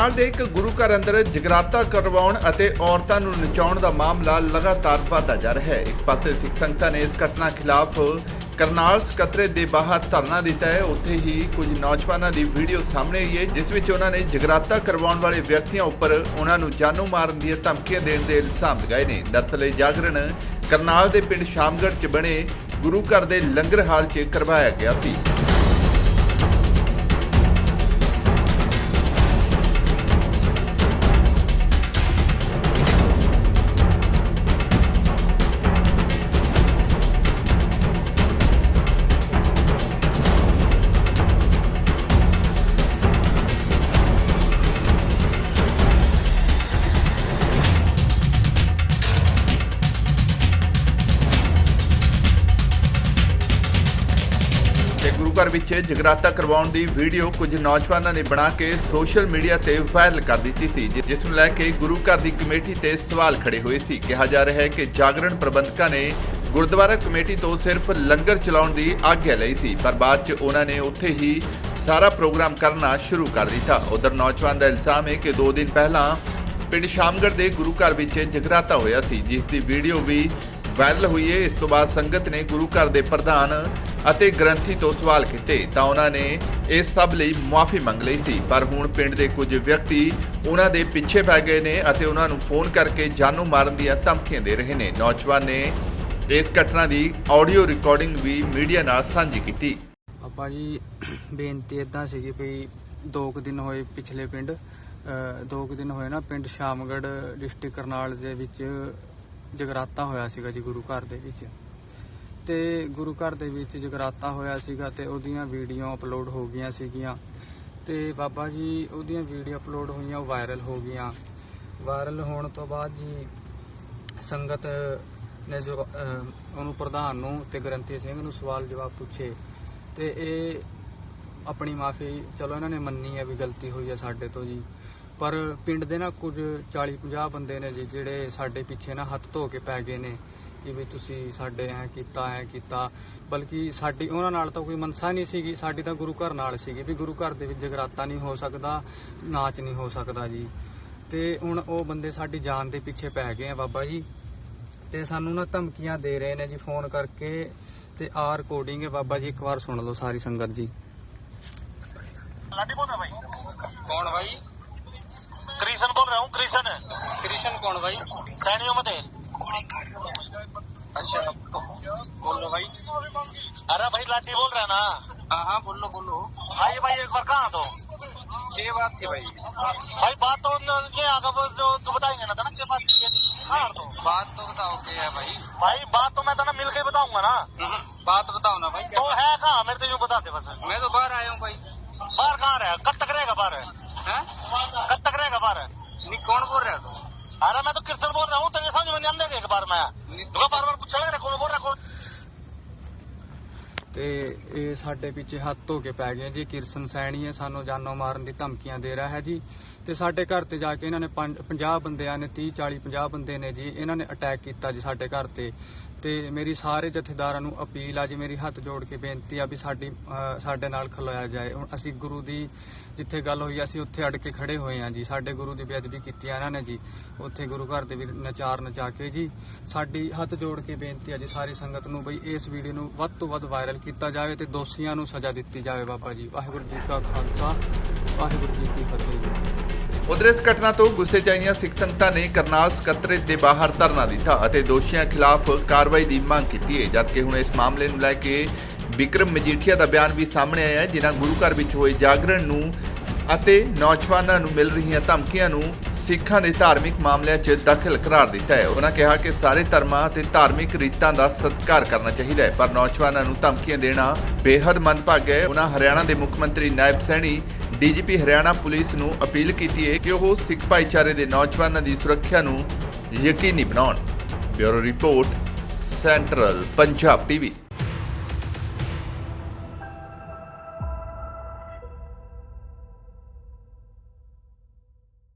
ਕਰਨਾਲ ਦੇ ਇੱਕ ਗੁਰੂ ਘਰ ਅੰਦਰ ਜਗਰਾਤਾ ਕਰਵਾਉਣ ਅਤੇ ਔਰਤਾਂ ਨੂੰ ਨਚਾਉਣ ਦਾ ਮਾਮਲਾ ਲਗਾਤਾਰ ਵਧਦਾ ਜਾ ਰਿਹਾ ਹੈ। ਇੱਕ ਪਾਸੇ ਸਿੱਖ ਸੰਗਤਾਂ ਨੇ ਇਸ ਘਟਨਾ ਖਿਲਾਫ ਕਰਨਾਲ ਸਕੱਤਰੇ ਦੇ ਬਾਹਰ ਧਰਨਾ ਦਿੱਤਾ ਹੈ। ਉੱਥੇ ਹੀ ਕੁਝ ਨੌਜਵਾਨਾਂ ਦੀ ਵੀਡੀਓ ਸਾਹਮਣੇ ਆਈ ਹੈ, ਜਿਸ ਵਿੱਚ ਉਹਨਾਂ ਨੇ ਜਗਰਾਤਾ ਕਰਵਾਉਣ ਵਾਲੇ ਵਿਅਕਤੀਆਂ ਉੱਪਰ ਉਹਨਾਂ ਨੂੰ ਜਾਨੋਂ ਮਾਰਨ ਦੀਆਂ ਧਮਕੀਆਂ ਦੇਣ ਦੇ ਇਲਜ਼ਾਮ ਲਗਾਏ ਨੇ। ਦਰਅਸਲ ਇਹ ਜਾਗਰਣ ਕਰਨਾਲ ਦੇ ਪਿੰਡ ਸ਼ਾਮਗੜ 'ਚ ਬਣੇ ਗੁਰੂ ਘਰ ਦੇ ਲੰਗਰ ਹਾਲ 'ਚ ਕਰਵਾਇਆ ਗਿਆ ਸੀ। ਘਰ ਵਿੱਚ ਜਗਰਾਤਾ ਕਰਵਾਉਣ ਦੀ ਵੀਡੀਓ ਕੁਝ ਨੌਜਵਾਨਾਂ ਨੇ ਬਣਾ ਕੇ ਸੋਸ਼ਲ ਮੀਡੀਆ ਤੇ ਵਾਇਰਲ ਕਰ ਦਿੱਤੀ ਸੀ ਜਿਸ ਨੂੰ ਲੈ ਕੇ ਗੁਰੂ ਘਰ ਦੀ ਕਮੇਟੀ ਤੇ ਸਵਾਲ ਖੜੇ ਹੋਏ ਸੀ। ਕਿਹਾ ਜਾ ਰਿਹਾ ਹੈ ਕਿ ਜਾਗਰਣ ਪ੍ਰਬੰਧਕਾਂ ਨੇ ਗੁਰਦੁਆਰਾ ਕਮੇਟੀ ਤੋਂ ਸਿਰਫ ਲੰਗਰ ਚਲਾਉਣ ਦੀ ਆਗਿਆ ਲਈ ਸੀ, ਪਰ ਬਾਅਦ 'ਚ ਉਹਨਾਂ ਨੇ ਉੱਥੇ ਹੀ ਸਾਰਾ ਪ੍ਰੋਗਰਾਮ ਕਰਨਾ ਸ਼ੁਰੂ ਕਰ ਦਿੱਤਾ। ਉਧਰ ਨੌਜਵਾਨ ਦਾ ਇਲਜ਼ਾਮ ਹੈ ਕਿ 2 ਦਿਨ ਪਹਿਲਾਂ ਪਿੰਡ ਸ਼ਾਮਗੜ ਦੇ ਗੁਰੂ ਘਰ ਵਿੱਚ ਜਗਰਾਤਾ ਹੋਇਆ ਸੀ, ਜਿਸ ਦੀ ਵੀਡੀਓ ਵੀ ਵਾਇਰਲ ਹੋਈ ਹੈ। ਇਸ ਤੋਂ ਬਾਅਦ ਸੰਗਤ ਨੇ ਗੁਰੂ ਘਰ ਦੇ ਪ੍ਰਧਾਨ ਅਤੇ ਗ੍ਰੰਥੀ ਤੋਂ ਸਵਾਲ ਕੀਤੇ ਤਾਂ ਉਹਨਾਂ ਨੇ ਇਸ ਸਭ ਲਈ ਮੁਆਫੀ ਮੰਗ ਲਈ ਸੀ। ਪਰ ਹੁਣ ਪਿੰਡ ਦੇ ਕੁਝ ਵਿਅਕਤੀ ਉਹਨਾਂ ਦੇ ਪਿੱਛੇ ਪੈ ਗਏ ਨੇ ਅਤੇ ਉਹਨਾਂ ਨੂੰ ਫੋਨ ਕਰਕੇ ਜਾਨੂ ਮਾਰਨ ਦੀਆਂ ਧਮਕੀਆਂ ਦੇ ਰਹੇ ਨੇ। ਨੌਜਵਾਨ ਨੇ ਇਸ ਘਟਨਾ ਦੀ ਆਡੀਓ ਰਿਕਾਰਡਿੰਗ ਵੀ ਮੀਡੀਆ ਨਾਲ ਸਾਂਝੀ ਕੀਤੀ। ਆਪਾਂ ਜੀ ਬੇਨਤੀ ਇਦਾਂ ਸੀਗੀ ਵੀ ਦੋ ਕੁ ਦਿਨ ਹੋਏ ਪਿਛਲੇ ਪਿੰਡ ਅ, ਦੋ ਕੁ ਦਿਨ ਹੋਏ ਨਾ ਪਿੰਡ ਸ਼ਾਮਗੜ ਡਿਸਟ੍ਰਿਕਟ ਕਰਨਾਲ ਦੇ ਵਿੱਚ ਜਗਰਾਤਾ ਹੋਇਆ ਸੀਗਾ ਜੀ ਗੁਰੂ ਘਰ ਦੇ ਵਿੱਚ। ਤੇ ਗੁਰੂ ਘਰ ਦੇ ਵਿੱਚ ਜਗਰਾਤਾ ਹੋਇਆ ਸੀਗਾ ਤੇ ਉਹਦੀਆਂ ਵੀਡੀਓ ਅਪਲੋਡ ਹੋ ਗਈਆਂ ਸੀਗੀਆਂ। ਤੇ ਬਾਬਾ ਜੀ ਉਹਦੀਆਂ ਵੀਡੀਓ ਅਪਲੋਡ ਹੋਈਆਂ, ਉਹ ਵਾਇਰਲ ਹੋ ਗਈਆਂ। ਵਾਇਰਲ ਹੋਣ ਤੋਂ ਬਾਅਦ ਜੀ ਸੰਗਤ ਨੇ ਜੋ ਉਹਨੂੰ ਪ੍ਰਧਾਨ ਨੂੰ ਤੇ ਗ੍ਰੰਥੀ ਸਿੰਘ ਨੂੰ ਸਵਾਲ ਜਵਾਬ ਪੁੱਛੇ। ਤੇ ਇਹ ਆਪਣੀ ਮਾਫੀ, ਚਲੋ ਇਹਨਾਂ ਨੇ ਮੰਨੀ ਹੈ ਵੀ ਗਲਤੀ ਹੋਈ ਹੈ ਸਾਡੇ ਤੋਂ ਜੀ। ਪਰ ਪਿੰਡ ਦੇ ਨਾ ਕੁਝ 40 50 ਬੰਦੇ ਨੇ ਜੀ, ਜਿਹੜੇ ਸਾਡੇ ਪਿੱਛੇ ਨਾ ਹੱਥ ਧੋ ਕੇ ਪੈ ਗਏ ਨੇ। ਕਿ ਵੀ ਤੁਸੀਂ ਸਾਡੇ ਐ ਕੀਤਾ ਐ ਕੀਤਾ। ਬਲਕਿ ਸਾਡੀ ਉਹਨਾਂ ਨਾਲ ਤਾਂ ਕੋਈ ਮਨਸਾ ਨਹੀਂ ਸੀਗੀ। ਸਾਡੀ ਤਾਂ ਗੁਰੂ ਘਰ ਨਾਲ ਸੀਗੀ ਵੀ ਗੁਰੂ ਘਰ ਦੇ ਵਿੱਚ ਜਗਰਾਤਾ ਨਹੀਂ ਹੋ ਸਕਦਾ ਨਾਚ ਨਹੀਂ ਹੋ ਸਕਦਾ ਜੀ। ਤੇ ਹੁਣ ਉਹ ਬੰਦੇ ਸਾਡੀ ਜਾਨ ਦੇ ਪਿੱਛੇ ਪੈ ਗਏ ਆ ਬਾਬਾ ਜੀ। ਤੇ ਸਾਨੂੰ ਨਾ ਧਮਕੀਆਂ ਦੇ ਰਹੇ ਨੇ ਜੀ ਫੋਨ ਕਰਕੇ। ਤੇ ਆ ਰਿਕਾਰਡਿੰਗ ਹੈ ਬਾਬਾ ਜੀ ਇੱਕ ਵਾਰ ਸੁਣ ਲਓ ਸਾਰੀ ਸੰਗਤ ਜੀ। ਕੌਣ ਭਾਈ ਕ੍ਰਿਸ਼ਨ ਬੋਲ ਰਿਹਾ ਹੂੰ ਕ੍ਰਿਸ਼ਨ। ਕ੍ਰਿਸ਼ਨ ਕੌਣ ਭਾਈ ਸੈਣੀ ਉਮਦੇ अच्छा बोलो भाई। अरे भाई लाठी बोल रहा ना? हाँ, हाँ बोलो बोलो। भाई भाई एक बार कहाँ तो? ये बात थी भाई। भाई बात तो उनके आगे जो तो बताएँगे ना तो ना क्या बात हाँ, तो। बात तो बताओ क्या है भाई? भाई बात तो मैं था ना मिल के बताऊँगा ना। हम्म, बात बताओ ना भाई तो है कहाँ? मेरे तो यूँ बताते बस। मैं तो बाहर आया हूँ भाई। बाहर कहाँ रहे? कब तक रहेगा बाहर? है? कब तक रहेगा बाहर? है कौन बोल रहा है अरे मैं तो कृष्ण बोल रहा हूँ तेरे समझ में नहीं आने देगा एक बार मैं तो बार बार पूछा ਤੇ ਇਹ ਸਾਡੇ ਪਿੱਛੇ ਹੱਥ ਧੋ ਕੇ ਪੈ ਗਏ ਜੀ। ਕਿਰਸਨ ਸੈਣੀ ਹੈ, ਸਾਨੂੰ ਜਾਨੋਂ ਮਾਰਨ ਦੀ ਧਮਕੀਆਂ ਦੇ ਰਿਹਾ ਹੈ ਜੀ। ਤੇ ਸਾਡੇ ਘਰ ਤੇ ਜਾ ਕੇ ਇਹਨਾਂ ਨੇ 50 ਬੰਦਿਆਂ ਨੇ 30 40 50 ਬੰਦੇ ਨੇ ਜੀ, ਇਹਨਾਂ ਨੇ ਅਟੈਕ ਕੀਤਾ ਜੀ ਸਾਡੇ ਘਰ ਤੇ। ਤੇ ਮੇਰੀ ਸਾਰੇ ਜਥੇਦਾਰਾਂ ਨੂੰ ਅਪੀਲ ਆ ਜੀ, ਮੇਰੀ ਹੱਥ ਜੋੜ ਕੇ ਬੇਨਤੀ ਆ ਵੀ ਸਾਡੀ ਸਾਡੇ ਨਾਲ ਖਲੋਇਆ ਜਾਏ। ਹੁਣ ਅਸੀਂ ਗੁਰੂ ਦੀ ਜਿੱਥੇ ਗੱਲ ਹੋਈ, ਅਸੀਂ ਉੱਥੇ ਅੜ ਕੇ ਖੜੇ ਹੋਏ ਆ ਜੀ। ਸਾਡੇ ਗੁਰੂ ਦੀ ਬੇਅਦਬੀ ਕੀਤੀ ਆ ਇਹਨਾਂ ਨੇ ਜੀ। ਉੱਥੇ ਗੁਰੂ ਘਰ ਦੇ ਵੀ ਨਚਾਰ ਨਚਾ ਕੇ ਜੀ। ਸਾਡੀ ਹੱਥ ਜੋੜ ਕੇ ਬੇਨਤੀ ਆ ਜੀ, ਸਾਰੀ ਸੰਗਤ ਨੂੰ ਬਈ ਇਸ ਵੀਡੀਓ ਨੂੰ ਵੱਧ ਤੋਂ ਵੱਧ ਵਾਇਰਲ ਕੀਤਾ ਜਾਵੇ ਤੇ ਦੋਸ਼ੀਆਂ ਨੂੰ ਸਜ਼ਾ ਦਿੱਤੀ ਜਾਵੇ ਬਾਬਾ ਜੀ। ਵਾਹਿਗੁਰੂ ਜੀ ਕਾ ਖਾਲਸਾ, ਵਾਹਿਗੁਰੂ ਜੀ ਕੀ ਫਤਿਹ। ਉਧਰ ਇਸ ਘਟਨਾ ਤੋਂ ਗੁੱਸੇ 'ਚ ਆਈਆਂ ਸਿੱਖ ਸੰਗਤਾਂ ਨੇ ਕਰਨਾਲ ਸਕੱਤਰੇਤ ਦੇ ਬਾਹਰ ਧਰਨਾ ਦਿੱਤਾ ਅਤੇ ਦੋਸ਼ੀਆਂ ਖਿਲਾਫ ਕਾਰਵਾਈ ਦੀ ਮੰਗ ਕੀਤੀ ਹੈ, ਜਦਕਿ ਹੁਣ ਇਸ ਮਾਮਲੇ ਨੂੰ ਲੈ ਕੇ ਵਿਕਰਮ ਮਜੀਠੀਆ ਦਾ ਬਿਆਨ ਵੀ ਸਾਹਮਣੇ ਆਇਆ ਹੈ, ਜਿਨ੍ਹਾਂ ਗੁਰੂ ਘਰ ਵਿੱਚ ਹੋਏ ਜਾਗਰਣ ਨੂੰ ਅਤੇ ਨੌਜਵਾਨਾਂ ਨੂੰ ਮਿਲ ਰਹੀਆਂ ਧਮਕੀਆਂ ਨੂੰ ਸਿੱਖਾਂ ਦੇ ਧਾਰਮਿਕ ਮਾਮਲਿਆਂ 'ਚ ਦਖਲ ਕਰਾਰ ਦਿੱਤਾ ਹੈ। ਉਹਨਾਂ ਕਿਹਾ ਕਿ ਸਾਰੇ ਧਰਮਾਂ ਅਤੇ ਧਾਰਮਿਕ ਰੀਤਾਂ ਦਾ ਸਤਿਕਾਰ ਕਰਨਾ ਚਾਹੀਦਾ ਹੈ, ਪਰ ਨੌਜਵਾਨਾਂ ਨੂੰ ਧਮਕੀਆਂ ਦੇਣਾ ਬੇਹੱਦ ਮੰਦਭਾਗਾ ਹੈ। ਉਹਨਾਂ ਹਰਿਆਣਾ ਦੇ ਮੁੱਖ ਮੰਤਰੀ ਨਾਇਬ ਸੈਣੀ ਡੀਜੀਪੀ ਹਰਿਆਣਾ ਪੁਲਿਸ ਨੂੰ ਅਪੀਲ ਕੀਤੀ ਹੈ ਕਿ ਉਹ ਸਿੱਖ ਭਾਈਚਾਰੇ ਦੇ ਨੌਜਵਾਨਾਂ ਦੀ ਸੁਰੱਖਿਆ ਨੂੰ ਯਕੀਨੀ ਬਣਾਉਣ। Bureau report, central Punjab TV.